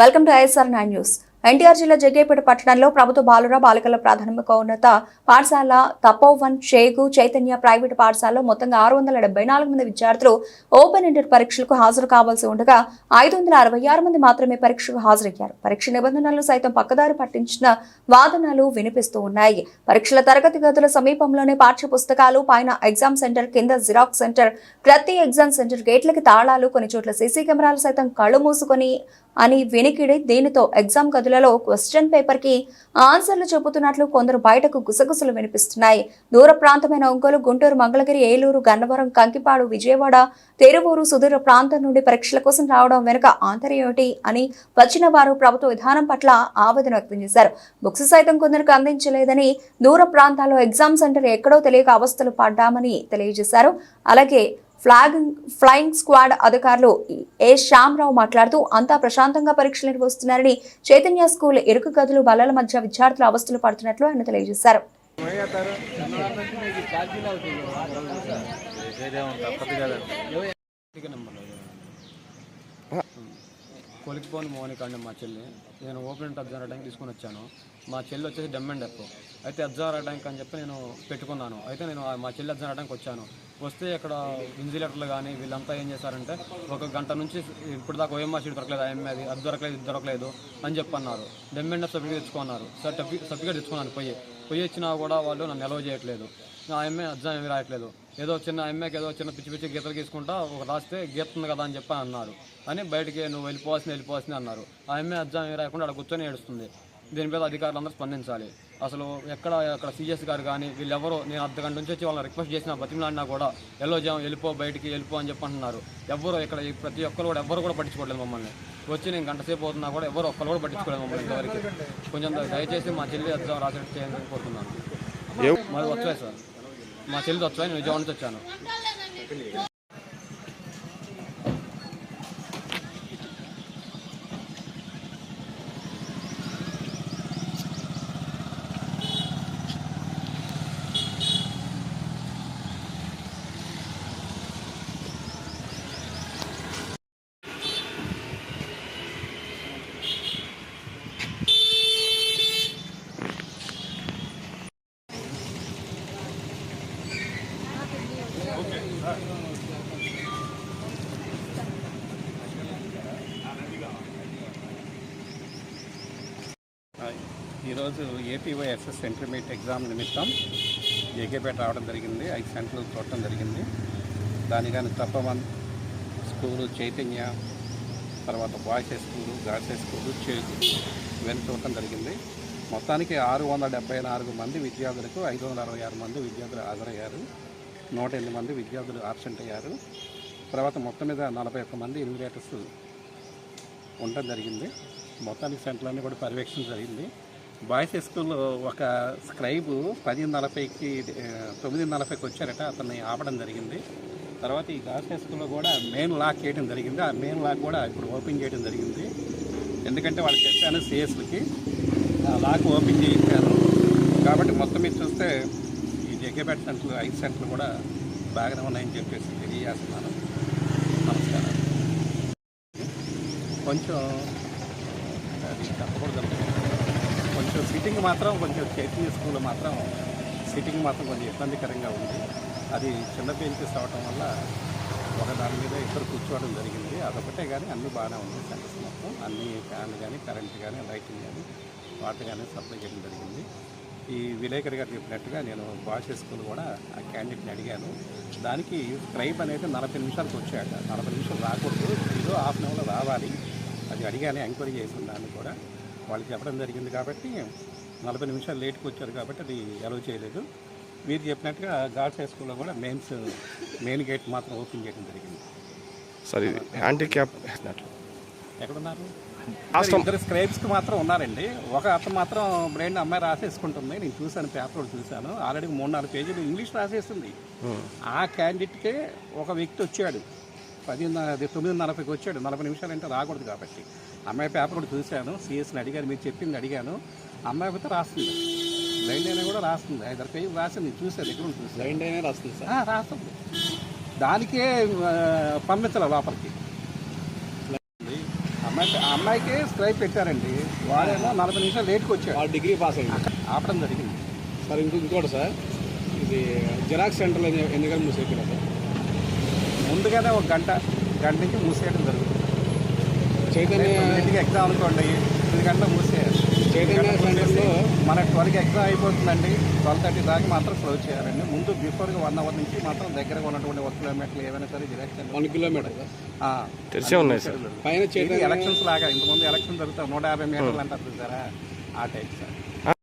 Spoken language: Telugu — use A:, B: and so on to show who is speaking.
A: Welcome to ISR nine news. NTR జిల్లా జగ్గేపేట పట్టణంలో ప్రభుత్వ బాలుర బాలికల ప్రాథమిక ఉన్నత పాఠశాల తపోవన్ షేగు చైతన్య ప్రైవేటు పాఠశాలలో మొత్తంగా ఆరు వందల డెబ్బై నాలుగు మంది విద్యార్థులు ఓపెన్ ఇంటర్ పరీక్షలకు హాజరు కావాల్సి ఉండగా ఐదు వందల అరవై ఆరు మంది మాత్రమే పరీక్షకు హాజరయ్యారు. పరీక్ష నిబంధనలు సైతం పక్కదారి పట్టించిన వాదనలు వినిపిస్తూ ఉన్నాయి. పరీక్షల తరగతి గదుల సమీపంలోనే పాఠ్య పుస్తకాలు పైన ఎగ్జామ్ సెంటర్ కింద జిరాక్స్ సెంటర్ ప్రతి ఎగ్జామ్ సెంటర్ గేట్లకి తాళాలు కొన్ని చోట్ల సీసీ కెమెరాలు సైతం కళ్ళు మూసుకొని అని వినికిడి దీనితో ఎగ్జామ్ గదులలో క్వశ్చన్ పేపర్కి ఆన్సర్లు చెబుతున్నట్లు కొందరు బయటకు గుసగుసలు వినిపిస్తున్నాయి. దూర ప్రాంతమైన ఒంగోలు గుంటూరు మంగళగిరి ఏలూరు గన్నవరం కంకిపాడు విజయవాడ తెరువూరు సుదూర ప్రాంతం నుండి పరీక్షల కోసం రావడం వెనుక ఆంతర్యం ఏమిటి అని వచ్చిన వారు ప్రభుత్వ విధానం పట్ల ఆవేదన వ్యక్తం చేశారు. బుక్స్ సైతం కొందరికి అందించలేదని దూర ప్రాంతాల్లో ఎగ్జామ్ సెంటర్ ఎక్కడో తెలియక అవస్థలు పడ్డామని తెలియజేశారు. అలాగే ఫ్లాగ్ ఫ్లయింగ్ స్క్వాడ్ అధికారులు ఏ శ్యామరావు మాట్లాడుతూ అంతా ప్రశాంతంగా పరీక్షలు నిర్వహిస్తున్నారని చైతన్య స్కూల్ ఇరుకు గదులు బల్లల మధ్య విద్యార్థులు అవస్థలు పడుతున్నట్లు ఆయన తెలియజేశారు.
B: కొలికిపోని మౌనిక అండి మా చెల్లి. నేను ఓపెన్ అబ్జర్వర్ ట్యాంక్ తీసుకొని వచ్చాను. మా చెల్లి వచ్చేసి డెమ్ అండ్ డెప్ అయితే అబ్జర్వర్ ట్యాంక్ అని చెప్పి నేను పెట్టుకున్నాను. అయితే నేను ఆ- మా చెల్లి అబ్జర్వర్ ట్యాంక్ వచ్చాను. వస్తే ఇక్కడ ఇన్సులేటర్లు కానీ వీళ్ళంతా ఏం చేశారంటే ఒక గంట నుంచి ఇప్పుడు దాకా ఓఎంఆర్ సీట్ దొరకలేదు ఐఎంఏ అది అది దొరకలేదు ఇది దొరకలేదు అని చెప్పన్నారు. డెమ్ అండ్ డెప్ సర్టిఫికేట్ తెచ్చుకున్నారు. సార్ సర్టిఫికేట్ తెచ్చుకున్నాను పోయి. పోయి వచ్చినా కూడా వాళ్ళు నన్ను నిలవ చేయట్లేదు. ఎంఏ ఎగ్జామ్ ఏమి రాయట్లేదు. ఏదో చిన్న ఎంఏకి ఏదో చిన్న పిచ్చి పిచ్చి గీతలు గీసుకుంటా ఒక రాస్తే గీస్తుంది కదా అని చెప్పి అన్నారు. అని బయటికి నువ్వు వెళ్ళిపోవాల్సింది వెళ్ళిపోవాల్సింది అన్నారు. ఆ ఎంఏ ఎగ్జామ్ ఏమి రాయకుండా అక్కడ కూర్చొని ఏడుస్తుంది. దీని మీద అధికారులు అందరూ స్పందించాలి. అసలు ఎక్కడ అక్కడ సీఎస్ గారు కానీ వీళ్ళెవరో నేను అర్ధ గంట నుంచి వచ్చి వాళ్ళని రిక్వెస్ట్ చేసిన బతిమలాడినా కూడా ఎల్లో జామ్ వెళ్ళిపో బయటికి వెళ్ళిపో అని చెప్పి అంటున్నారు. ఎవరు ఇక్కడ ప్రతి ఒక్కరు కూడా ఎవరు కూడా పట్టించుకోవట్లేదు మమ్మల్ని. వచ్చి నేను గంట సేపు అవుతున్నా కూడా ఎవరు ఒక్కరు కూడా పట్టించుకోలేదు మమ్మల్ని ఇంతవరకు. కొంచెం దయచేసి మా చెల్లి ఎగ్జామ్ రాసేట్టు చేయాలని కోరుతున్నాను. మాది వచ్చాయి సార్. మా చెల్లి వచ్చాను నేను విజయవాడ నుంచి వచ్చాను.
C: ఈరోజు ఏపీవైఎస్ఎస్ ఇంటర్మీడియట్ ఎగ్జామ్ నిమిత్తం జేకేపేట రావడం జరిగింది. ఐదు సెంటర్లు చూడటం జరిగింది. దానికని తప్పవన్ స్కూలు చైతన్య తర్వాత boys high school girls high school Chegu ఇవన్నీ చూడటం జరిగింది. మొత్తానికి ఆరు వందల డెబ్బై నాలుగు మంది విద్యార్థులకు ఐదు వందల అరవై ఆరు మంది విద్యార్థులు హాజరయ్యారు. నూట ఎనిమిది మంది విద్యార్థులు ఆబ్సెంట్ అయ్యారు. తర్వాత మొత్తం మీద నలభై ఒక్క మంది ఇన్విటేటర్స్ ఉండడం జరిగింది. మొత్తానికి సెంటర్లన్నీ కూడా పర్యవేక్షణ జరిగింది. బాయ్స్ హై స్కూల్లో ఒక స్క్రైబ్ పది నలభైకి తొమ్మిది నలభైకి వచ్చారట. అతన్ని ఆపడం జరిగింది. తర్వాత ఈ గర్ల్స్ హై స్కూల్లో కూడా మెయిన్ లాక్ చేయడం జరిగింది. ఆ మెయిన్ లాక్ కూడా ఇప్పుడు ఓపెన్ చేయడం జరిగింది. ఎందుకంటే వాళ్ళకి చెప్పాను సిఎస్లకి ఆ లాక్ ఓపెన్ చేయించాను. కాబట్టి మొత్తం మీద చూస్తే ఈ జగ్గేపేట సెంటర్లు ఐదు సెంటర్లు కూడా బాగానే ఉన్నాయని చెప్పేసి తెలియజేస్తున్నాను. నమస్కారం. కొంచెం అది తప్పకూడదు కొంచెం సిట్టింగ్ మాత్రం కొంచెం చైతన్య స్కూల్ మాత్రం సిట్టింగ్ మాత్రం కొంచెం ఇబ్బందికరంగా ఉంది. అది చిన్న బెంచెస్ అవటం వల్ల ఒక దాని మీద ఇద్దరు కూర్చోవడం జరిగింది. అదొకటే కానీ అన్నీ బాగానే ఉంది. సెంటర్స్ మొత్తం అన్ని ఫ్యాన్లు కానీ కరెంట్ కానీ లైటింగ్ కానీ వాటర్ కానీ సప్లై చేయడం జరిగింది. ఈ విలేకరి గారు చెప్పినట్టుగా నేను భాష స్కూల్ కూడా ఆ క్యాండిడేట్ని అడిగాను. దానికి స్క్రైబ్ అనేది నలభై నిమిషాలకు వచ్చాక నలభై నిమిషాలు రాకూడదు. ఏదో హాఫ్ అన్ అవర్లో రావాలి. అది అడిగాను ఎంక్వైరీ చేసిన దాన్ని కూడా. వాళ్ళు చెప్పడం జరిగింది కాబట్టి నలభై నిమిషాలు లేట్కి వచ్చారు కాబట్టి అది అలౌ చేయలేదు. మీరు చెప్పినట్టుగా గాడ్స్ హై స్కూల్లో కూడా మెయిన్స్ మెయిన్ గేట్ మాత్రం ఓపెన్ చేయడం జరిగింది.
D: సార్ హ్యాండిక్యాప్
C: ఎక్కడున్నారు ఇద్దరు- స్క్రైబ్స్కి మాత్రం ఉన్నారండి. ఒక అతను మాత్రం బ్రెయిన్ అమ్మాయి రాసేసుకుంటుంది. నేను చూశాను పేపర్ చూశాను. ఆల్రెడీ మూడు నాలుగు పేజీలు ఇంగ్లీష్ రాసేస్తుంది ఆ క్యాండిడేట్కే ఒక వ్యక్తి వచ్చాడు. పది తొమ్మిది నలభైకి వచ్చాడు. నలభై నిమిషాలు అంటే రాకూడదు కాబట్టి. అమ్మాయి పేపర్ కూడా చూశాను సిఎస్ని అడిగాను మీరు చెప్పింది అడిగాను. అమ్మాయి అయితే రాస్తుంది. బ్లైండ్ అయినా కూడా రాస్తుంది. ఐదారు పేజీలు రాసింది చూశాను ఎక్కడ చూసాను
B: బ్లైండ్ అయినా రాస్తుంది సార్.
C: రాస్తుంది. దానికే పంపించాలి లోపలికి. ఆ అమ్మాయికి స్క్రైబ్ పెట్టారండి. వాడేమో నలభై నిమిషాలు లేట్కి వచ్చాడు.
E: డిగ్రీ పాస్ అయ్యింది
C: ఆపడం జరిగింది.
E: సార్ ఇంకో ఇంకోటి సార్. ఇది జిరాక్స్ సెంటర్లో ఎన్ని ఎన్ని గంటలు సార్
C: ముందుగానే ఒక గంట గంట నుంచి మూసేయడం జరుగుతుంది.
E: చైతన్య
C: ఇంటికి ఎగ్జామ్ అనుకోండి ఎనిమిది గంటలు మూసేయాలి
E: చైతన్య సెంటర్లో
C: మన ట్వెల్వ్కి ఎగ్జామ్ అయిపోతుందండి. ట్వెల్వ్ థర్టీ దాకా మాత్రం క్లోజ్ చేయాలండి. ముందు బిఫోర్గా వన్ అవర్ నుంచి మాత్రం దగ్గరగా ఉన్నటువంటి ఒక కిలోమీటర్లు ఏమైనా సరే జిరాక్స్
E: వన్ కిలోమీటర్
D: తెరిచే ఉన్నాయి సార్.
E: పైన
C: ఎలక్షన్స్ లాగా ఇంతకుముందు ఎలక్షన్ జరుగుతాయి. నూట యాభై మీటర్లు అంటారు చూసారా? ఆ టైప్ సార్.